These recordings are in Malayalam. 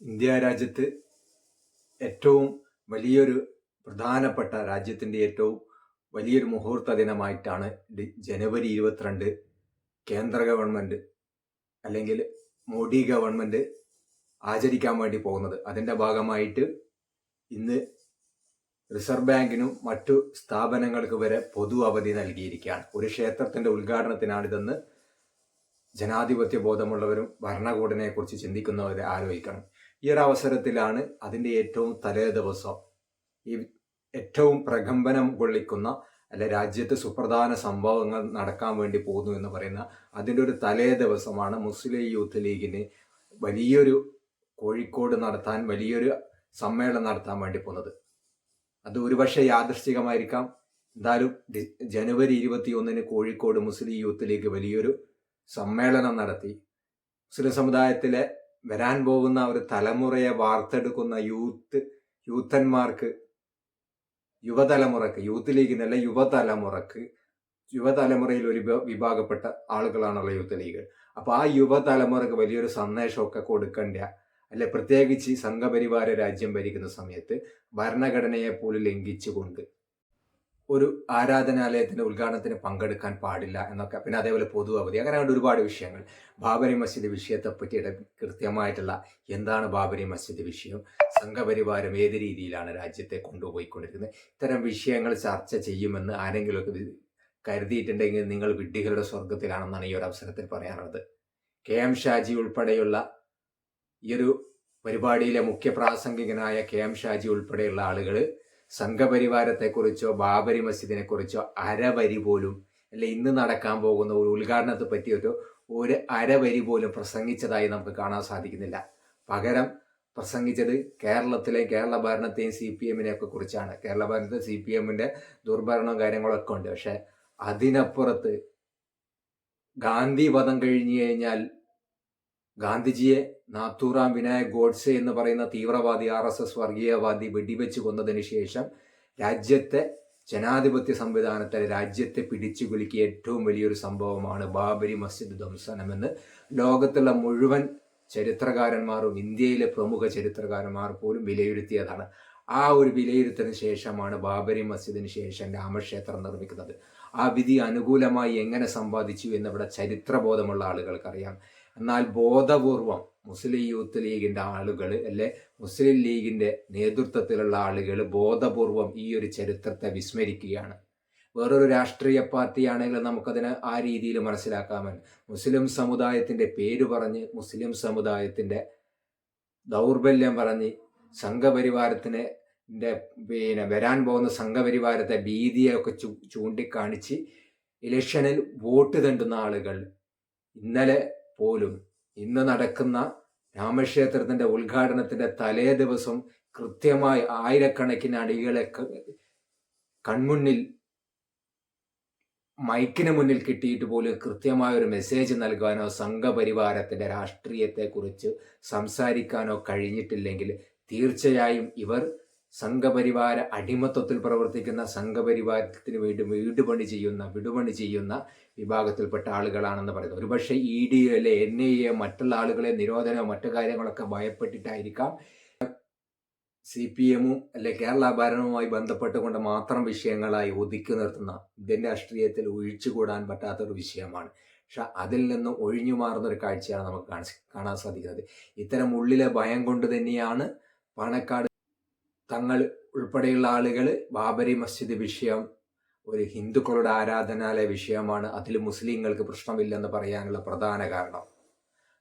ഇന്ത്യ രാജ്യത്ത് ഏറ്റവും വലിയൊരു പ്രധാനപ്പെട്ട രാജ്യത്തിന്റെ ഏറ്റവും വലിയൊരു മുഹൂർത്ത ദിനമായിട്ടാണ് ജനുവരി ഇരുപത്തിരണ്ട് കേന്ദ്ര ഗവൺമെന്റ് അല്ലെങ്കിൽ മോഡി ഗവൺമെന്റ് ആചരിക്കാൻ വേണ്ടി പോകുന്നത്. അതിന്റെ ഭാഗമായിട്ട് ഇന്ന് റിസർവ് ബാങ്കിനും മറ്റു സ്ഥാപനങ്ങൾക്ക് വരെ പൊതു അവധി നൽകിയിരിക്കുകയാണ്. ഒരു ക്ഷേത്രത്തിന്റെ ഉദ്ഘാടനത്തിനാണിതെന്ന് ജനാധിപത്യ ബോധമുള്ളവരും ഭരണകൂടനെക്കുറിച്ച് ചിന്തിക്കുന്നവരെ ആലോചിക്കണം. ഈ ഒരു അവസരത്തിലാണ് അതിന്റെ ഏറ്റവും തലേ ദിവസം ഈ ഏറ്റവും പ്രകമ്പനം കൊള്ളിക്കുന്ന അല്ലെ രാജ്യത്ത് സുപ്രധാന സംഭവങ്ങൾ നടക്കാൻ വേണ്ടി പോകുന്നു എന്ന് പറയുന്ന അതിന്റെ ഒരു തലേ ദിവസമാണ് മുസ്ലിം യൂത്ത് ലീഗിന് വലിയൊരു കോഴിക്കോട് നടത്താൻ വലിയൊരു സമ്മേളനം നടത്താൻ വേണ്ടി പോകുന്നത്. അത് ഒരുപക്ഷെ യാദൃശ്ചികമായിരിക്കാം. എന്തായാലും ജനുവരി ഇരുപത്തി ഒന്നിന് കോഴിക്കോട് മുസ്ലിം യൂത്ത് ലീഗ് വലിയൊരു സമ്മേളനം നടത്തി. മുസ്ലിം സമുദായത്തിലെ വരാൻ പോകുന്ന ഒരു തലമുറയെ വാർത്തെടുക്കുന്ന യൂത്ത് യൂത്തന്മാർക്ക് യുവതലമുറക്ക് യൂത്ത് ലീഗ് എന്നല്ല യുവതലമുറക്ക് യുവതലമുറയിൽ ഒരു വിഭാഗപ്പെട്ട ആളുകളാണല്ലോ യൂത്ത് ലീഗ്. അപ്പൊ ആ യുവതലമുറക്ക് വലിയൊരു സന്ദേശമൊക്കെ കൊടുക്കേണ്ട അല്ലെ പ്രത്യേകിച്ച് സംഘപരിവാര രാജ്യം ഭരിക്കുന്ന സമയത്ത് ഭരണഘടനയെ പോലും ലംഘിച്ചുകൊണ്ട് ഒരു ആരാധനാലയത്തിന്റെ ഉദ്ഘാടനത്തിന് പങ്കെടുക്കാൻ പാടില്ല എന്നൊക്കെ. പിന്നെ അതേപോലെ പൊതു അവധി. അങ്ങനെ ഒരുപാട് വിഷയങ്ങൾ. ബാബരി മസ്ജിദ് വിഷയത്തെ പറ്റിയിട്ട് കൃത്യമായിട്ടുള്ള എന്താണ് ബാബരി മസ്ജിദ് വിഷയം? സംഘപരിവാരം ഏത് രീതിയിലാണ് രാജ്യത്തെ കൊണ്ടുപോയിക്കൊണ്ടിരിക്കുന്നത്? ഇത്തരം വിഷയങ്ങൾ ചർച്ച ചെയ്യുമെന്ന് ആരെങ്കിലുമൊക്കെ കരുതിയിട്ടുണ്ടെങ്കിൽ നിങ്ങൾ വിഡ്ഢികളുടെ സ്വർഗത്തിലാണെന്നാണ് ഈ ഒരു അവസരത്തിൽ പറയാനുള്ളത്. കെ എം ഷാജി ഉൾപ്പെടെയുള്ള ഈ ഒരു പരിപാടിയിലെ മുഖ്യ പ്രാസംഗികനായ കെ എം ഷാജി ഉൾപ്പെടെയുള്ള ആളുകൾ സംഘപരിവാരത്തെക്കുറിച്ചോ ബാബരി മസ്ജിദിനെ കുറിച്ചോ അരവരി പോലും അല്ലെ ഇന്ന് നടക്കാൻ പോകുന്ന ഒരു ഉദ്ഘാടനത്തെ പറ്റിയൊരു ഒരു അരവരി പോലും പ്രസംഗിച്ചതായി നമുക്ക് കാണാൻ സാധിക്കുന്നില്ല. പകരം പ്രസംഗിച്ചത് കേരളത്തിലെ കേരള ഭരണത്തെയും സി പി എമ്മിനെയൊക്കെ കുറിച്ചാണ്. കേരള ഭരണത്തെ സി പി എമ്മിന്റെ ദുർഭരണവും കാര്യങ്ങളൊക്കെ ഉണ്ട്. പക്ഷെ അതിനപ്പുറത്ത് ഗാന്ധി പദം കഴിഞ്ഞു കഴിഞ്ഞാൽ ഗാന്ധിജിയെ നാത്തൂറാം വിനായക് ഗോഡ്സെ എന്ന് പറയുന്ന തീവ്രവാദി ആർ എസ് എസ് വർഗീയവാദി വെടിവെച്ച് കൊന്നതിന് ശേഷം രാജ്യത്തെ ജനാധിപത്യ സംവിധാനത്തെ രാജ്യത്തെ പിടിച്ചു കുലുക്കിയ ഏറ്റവും വലിയൊരു സംഭവമാണ് ബാബരി മസ്ജിദ് ധ്വംസനമെന്ന് ലോകത്തുള്ള മുഴുവൻ ചരിത്രകാരന്മാരും ഇന്ത്യയിലെ പ്രമുഖ ചരിത്രകാരന്മാർ പോലും വിലയിരുത്തിയതാണ്. ആ ഒരു വിലയിരുത്തലിന് ശേഷമാണ് ബാബരി മസ്ജിദിന് ശേഷം രാമക്ഷേത്രം നിർമ്മിക്കുന്നത്. ആ വിധി അനുകൂലമായി എങ്ങനെ സമ്പാദിച്ചു എന്നിവിടെ ചരിത്രബോധമുള്ള ആളുകൾക്കറിയാം. എന്നാൽ ബോധപൂർവം മുസ്ലിം യൂത്ത് ലീഗിന്റെ ആളുകൾ അല്ലെ മുസ്ലിം ലീഗിന്റെ നേതൃത്വത്തിലുള്ള ആളുകൾ ബോധപൂർവം ഈ ഒരു ചരിത്രത്തെ വിസ്മരിക്കുകയാണ്. വേറൊരു രാഷ്ട്രീയ പാർട്ടിയാണെങ്കിൽ നമുക്കതിന് ആ രീതിയിൽ മനസ്സിലാക്കാമെന്ന് മുസ്ലിം സമുദായത്തിന്റെ പേര് പറഞ്ഞ് മുസ്ലിം സമുദായത്തിന്റെ ദൗർബല്യം പറഞ്ഞ് സംഘപരിവാരത്തിന് പിന്നെ വരാൻ പോകുന്ന സംഘപരിവാരത്തെ ഭീതിയൊക്കെ ചൂ ചൂണ്ടിക്കാണിച്ച് ഇലക്ഷനിൽ വോട്ട് തണ്ടുന്ന ആളുകൾ ഇന്നലെ പോലും ഇന്ന് നടക്കുന്ന രാമക്ഷേത്രത്തിന്റെ ഉദ്ഘാടനത്തിന്റെ തലേ ദിവസം കൃത്യമായി ആയിരക്കണക്കിന് അടികളെ കൺമുന്നിൽ മൈക്കിന് മുന്നിൽ കിട്ടിയിട്ട് പോലും കൃത്യമായ ഒരു മെസ്സേജ് നൽകാനോ സംഘപരിവാരത്തിന്റെ രാഷ്ട്രീയത്തെക്കുറിച്ച് സംസാരിക്കാനോ കഴിഞ്ഞിട്ടില്ലെങ്കിൽ തീർച്ചയായും ഇവർ സംഘപരിവാര അടിമത്വത്തിൽ പ്രവർത്തിക്കുന്ന സംഘപരിവാരത്തിന് വേണ്ടി വീടുപണി ചെയ്യുന്ന വിടുപണി ചെയ്യുന്ന വിഭാഗത്തിൽപ്പെട്ട ആളുകളാണെന്ന് പറയുന്നത് ഒരുപക്ഷെ ഇ ഡി അല്ലെ എൻ ഐ എ മറ്റുള്ള ആളുകളെ നിരോധനമോ മറ്റു കാര്യങ്ങളൊക്കെ ഭയപ്പെട്ടിട്ടായിരിക്കാം. സി പി എമ്മും അല്ലെ കേരള ഭരണവുമായി ബന്ധപ്പെട്ടുകൊണ്ട് മാത്രം വിഷയങ്ങളായി ഒതുക്കി നിർത്തുന്ന ഇന്ത്യൻ രാഷ്ട്രീയത്തിൽ ഒഴിച്ചുകൂടാൻ പറ്റാത്തൊരു വിഷയമാണ്. പക്ഷെ അതിൽ നിന്ന് ഒഴിഞ്ഞു മാറുന്ന ഒരു കാഴ്ചയാണ് നമുക്ക് കാണാൻ സാധിക്കുന്നത്. ഇത്തരം ഉള്ളിലെ ഭയം കൊണ്ട് തന്നെയാണ് പാണക്കാട് തങ്ങൾ ഉൾപ്പെടെയുള്ള ആളുകൾ ബാബരി മസ്ജിദ് വിഷയം ഒരു ഹിന്ദുക്കളുടെ ആരാധനാലയ വിഷയമാണ്. അതിൽ മുസ്ലിങ്ങൾക്ക് പ്രശ്നമില്ലെന്ന് പറയാനുള്ള പ്രധാന കാരണം.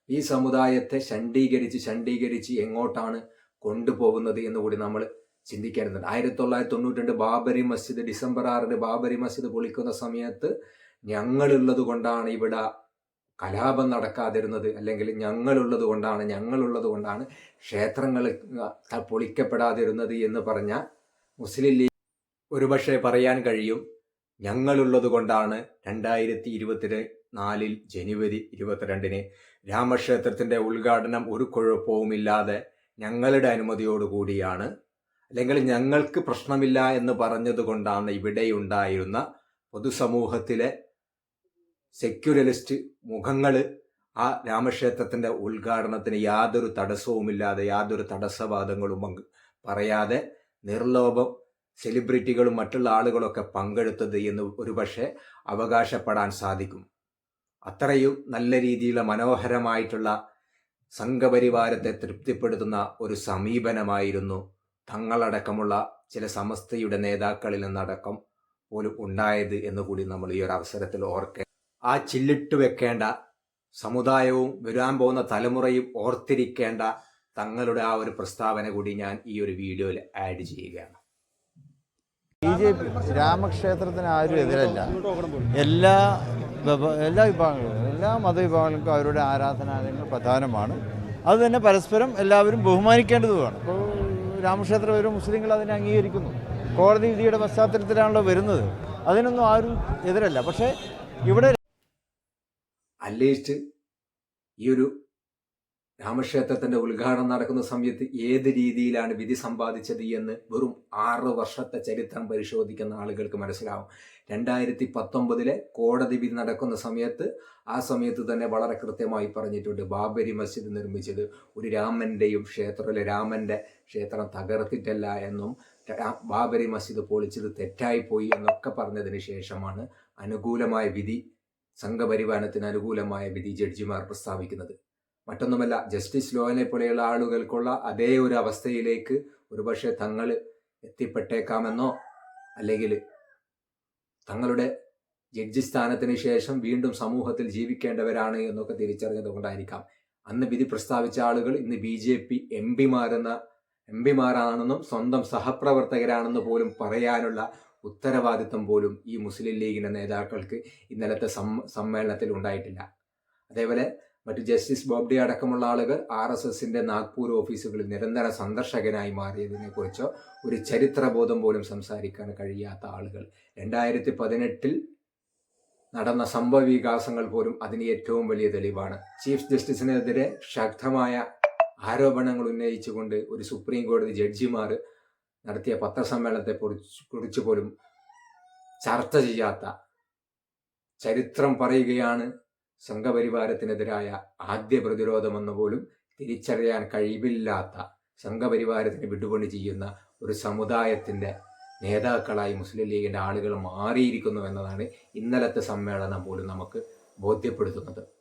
ഈ സമുദായത്തെ ശണ്ഡീകരിച്ച് ശണ്ഡീകരിച്ച് എങ്ങോട്ടാണ് കൊണ്ടുപോകുന്നത് എന്ന് കൂടി നമ്മൾ ചിന്തിക്കേണ്ടതുണ്ട്. ആയിരത്തി തൊള്ളായിരത്തി തൊണ്ണൂറ്റി രണ്ട് ബാബരി മസ്ജിദ് ഡിസംബർ ആറിന് ബാബരി മസ്ജിദ് പൊളിക്കുന്ന സമയത്ത് ഞങ്ങളുള്ളത് കൊണ്ടാണ് ഇവിടെ കലാപം നടക്കാതിരുന്നത് അല്ലെങ്കിൽ ഞങ്ങളുള്ളത് കൊണ്ടാണ് ഞങ്ങളുള്ളത് കൊണ്ടാണ് ക്ഷേത്രങ്ങൾ പൊളിക്കപ്പെടാതിരുന്നത് എന്ന് പറഞ്ഞ മുസ്ലിം ലീഗ് ഒരുപക്ഷെ പറയാൻ കഴിയും ഞങ്ങളുള്ളത് കൊണ്ടാണ് രണ്ടായിരത്തി ഇരുപത്തി നാലിൽ ജനുവരി ഇരുപത്തിരണ്ടിന് രാമക്ഷേത്രത്തിന്റെ ഉദ്ഘാടനം ഒരു കുഴപ്പവുമില്ലാതെ ഞങ്ങളുടെ അനുമതിയോടുകൂടിയാണ് അല്ലെങ്കിൽ ഞങ്ങൾക്ക് പ്രശ്നമില്ല എന്ന് പറഞ്ഞതുകൊണ്ടാണ് ഇവിടെയുണ്ടായിരുന്ന പൊതുസമൂഹത്തിലെ സെക്യുലറിസ്റ്റ് മുഖങ്ങൾ ആ രാമക്ഷേത്രത്തിന്റെ ഉദ്ഘാടനത്തിന് യാതൊരു തടസ്സവുമില്ലാതെ യാതൊരു തടസ്സവാദങ്ങളും പറയാതെ നിർലോഭം സെലിബ്രിറ്റികളും മറ്റുള്ള ആളുകളൊക്കെ പങ്കെടുത്തത് എന്ന് ഒരുപക്ഷെ അവകാശപ്പെടാൻ സാധിക്കും. അത്രയും നല്ല രീതിയിലുള്ള മനോഹരമായിട്ടുള്ള സംഘപരിവാരത്തെ തൃപ്തിപ്പെടുത്തുന്ന ഒരു സമീപനമായിരുന്നു തങ്ങളടക്കമുള്ള ചില സമസ്തയുടെ നേതാക്കളിൽ നിന്നടക്കം പോലും ഉണ്ടായത് എന്നുകൂടി നമ്മൾ ഈ ഒരു അവസരത്തിൽ ഓർക്കുക ആ ചില്ലിട്ട് വെക്കേണ്ട സമുദായവും വരാൻ പോകുന്ന തലമുറയും ഓർത്തിരിക്കേണ്ട തങ്ങളുടെ ആ ഒരു പ്രസ്താവന കൂടി ഞാൻ ഈ ഒരു വീഡിയോയിൽ ആഡ് ചെയ്യുകയാണ്. ബി ജെ പി രാമക്ഷേത്രത്തിന് ആരും എതിരല്ല. എല്ലാ എല്ലാ വിഭാഗങ്ങളും എല്ലാ മതവിഭാഗങ്ങൾക്കും അവരുടെ ആരാധനാലയങ്ങൾ പ്രധാനമാണ്. അത് തന്നെ പരസ്പരം എല്ലാവരും ബഹുമാനിക്കേണ്ടതുമാണ് ഇപ്പോൾ രാമക്ഷേത്രം വരും മുസ്ലിങ്ങൾ അതിനെ അംഗീകരിക്കുന്നു. കോടതി വിധിയുടെ പശ്ചാത്തലത്തിലാണല്ലോ വരുന്നത്. അതിനൊന്നും ആരും എതിരല്ല. പക്ഷേ ഇവിടെ അറ്റ്ലീസ്റ്റ് ഈ ഒരു രാമക്ഷേത്രത്തിന്റെ ഉദ്ഘാടനം നടക്കുന്ന സമയത്ത് ഏത് രീതിയിലാണ് വിധി സമ്പാദിച്ചത് എന്ന് വെറും ആറ് വർഷത്തെ ചരിത്രം പരിശോധിക്കുന്ന ആളുകൾക്ക് മനസ്സിലാവും. രണ്ടായിരത്തി പത്തൊമ്പതിലെ കോടതി വിധി നടക്കുന്ന സമയത്ത് ആ സമയത്ത് തന്നെ വളരെ കൃത്യമായി പറഞ്ഞിട്ടുണ്ട്. ബാബരി മസ്ജിദ് നിർമ്മിച്ചത് ഒരു രാമന്റെയും ക്ഷേത്രത്തിലെ രാമന്റെ ക്ഷേത്രം തകർത്തിട്ടല്ല എന്നും ബാബരി മസ്ജിദ് പൊളിച്ചത് തെറ്റായിപ്പോയി എന്നൊക്കെ പറഞ്ഞതിന് ശേഷമാണ് അനുകൂലമായ വിധി സംഘപരിവാരത്തിന് അനുകൂലമായ വിധി ജഡ്ജിമാർ പ്രസ്താവിക്കുന്നത്. മറ്റൊന്നുമല്ല ജസ്റ്റിസ് ലോയനെ പോലെയുള്ള ആളുകൾക്കുള്ള അതേ ഒരു അവസ്ഥയിലേക്ക് ഒരുപക്ഷെ തങ്ങൾ എത്തിപ്പെട്ടേക്കാമെന്നോ അല്ലെങ്കിൽ തങ്ങളുടെ ജഡ്ജി സ്ഥാനത്തിന് ശേഷം വീണ്ടും സമൂഹത്തിൽ ജീവിക്കേണ്ടവരാണ് എന്നൊക്കെ തിരിച്ചറിഞ്ഞത് കൊണ്ടായിരിക്കാം. അന്ന് വിധി പ്രസ്താവിച്ച ആളുകൾ ഇന്ന് ബി ജെ പി എം പിമാരെന്ന എം പിമാരാണെന്നും സ്വന്തം സഹപ്രവർത്തകരാണെന്ന് പോലും പറയാനുള്ള ഉത്തരവാദിത്വം പോലും ഈ മുസ്ലിം ലീഗിന്റെ നേതാക്കൾക്ക് ഇന്നലത്തെ സമ്മേളനത്തിൽ ഉണ്ടായിട്ടില്ല. അതേപോലെ മറ്റ് ജസ്റ്റിസ് ബോബ്ഡെ അടക്കമുള്ള ആളുകൾ ആർ എസ് എസിന്റെ നാഗ്പൂർ ഓഫീസുകളിൽ നിരന്തര സന്ദർശകനായി മാറിയതിനെ കുറിച്ചോ ഒരു ചരിത്രബോധം പോലും സംസാരിക്കാൻ കഴിയാത്ത ആളുകൾ. രണ്ടായിരത്തി പതിനെട്ടിൽ നടന്ന സംഭവ വികാസങ്ങൾ പോലും അതിന് ഏറ്റവും വലിയ തെളിവാണ്. ചീഫ് ജസ്റ്റിസിനെതിരെ ശക്തമായ ആരോപണങ്ങൾ ഉന്നയിച്ചുകൊണ്ട് ഒരു സുപ്രീം കോടതി ജഡ്ജിമാർ നടത്തിയ പത്രസമ്മേളനത്തെ കുറിച്ച് പോലും ചർച്ച ചെയ്യാത്ത ചരിത്രം പറയുകയാണ് സംഘപരിവാരത്തിനെതിരായ ആദ്യ പ്രതിരോധമെന്ന് പോലും തിരിച്ചറിയാൻ കഴിവില്ലാത്ത സംഘപരിവാരത്തിന് വിടുപണി ചെയ്യുന്ന ഒരു സമുദായത്തിന്റെ നേതാക്കളായി മുസ്ലിം ലീഗിന്റെ ആളുകൾ മാറിയിരിക്കുന്നു എന്നതാണ് ഇന്നലത്തെ സമ്മേളനം പോലും നമുക്ക് ബോധ്യപ്പെടുത്തുന്നത്.